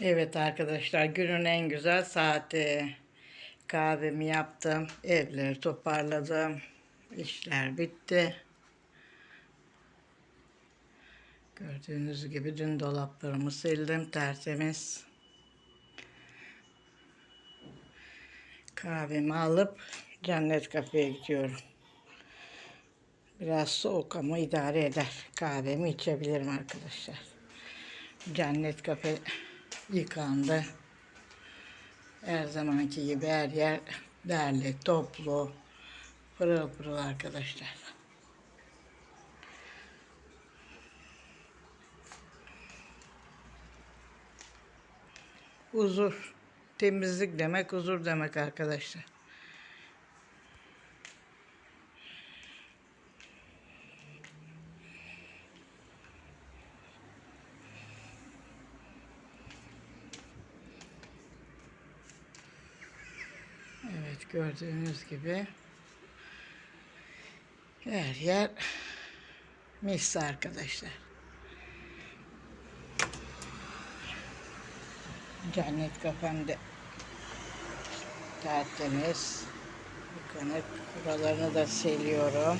Evet arkadaşlar günün en güzel saati. Kahvemi yaptım. Evleri toparladım. İşler bitti. Gördüğünüz gibi dün dolaplarımı sildim tertemiz. Kahvemi alıp cennet kafeye gidiyorum. Biraz soğuk ama idare eder. Kahvemi içebilirim arkadaşlar. Cennet kafe yıkandı. Her zamanki gibi her yer derli, toplu, pırıl pırıl arkadaşlar. Huzur. Temizlik demek huzur demek arkadaşlar. Evet gördüğünüz gibi her yer mis arkadaşlar. Cennet kafemde tertemiz yıkanıp buralarını da siliyorum.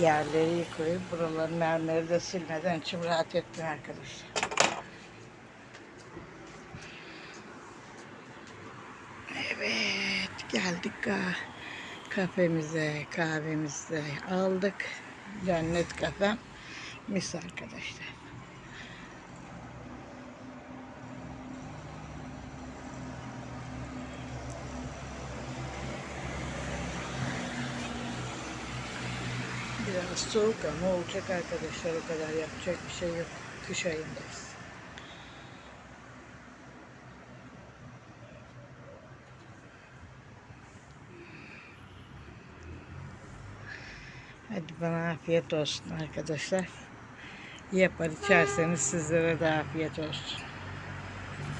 Yerleri yıkayıp buraların mermeri de silmeden içim rahat etmiyor arkadaşlar. Evet geldik ka kafemize kahvemizi aldık. Cennet kafem mis arkadaşlar. Biraz soğuk ama olacak arkadaşlar o kadar yapacak bir şey yok. Kış ayındayız. Hadi bana afiyet olsun arkadaşlar. Yapar içerseniz sizlere de afiyet olsun.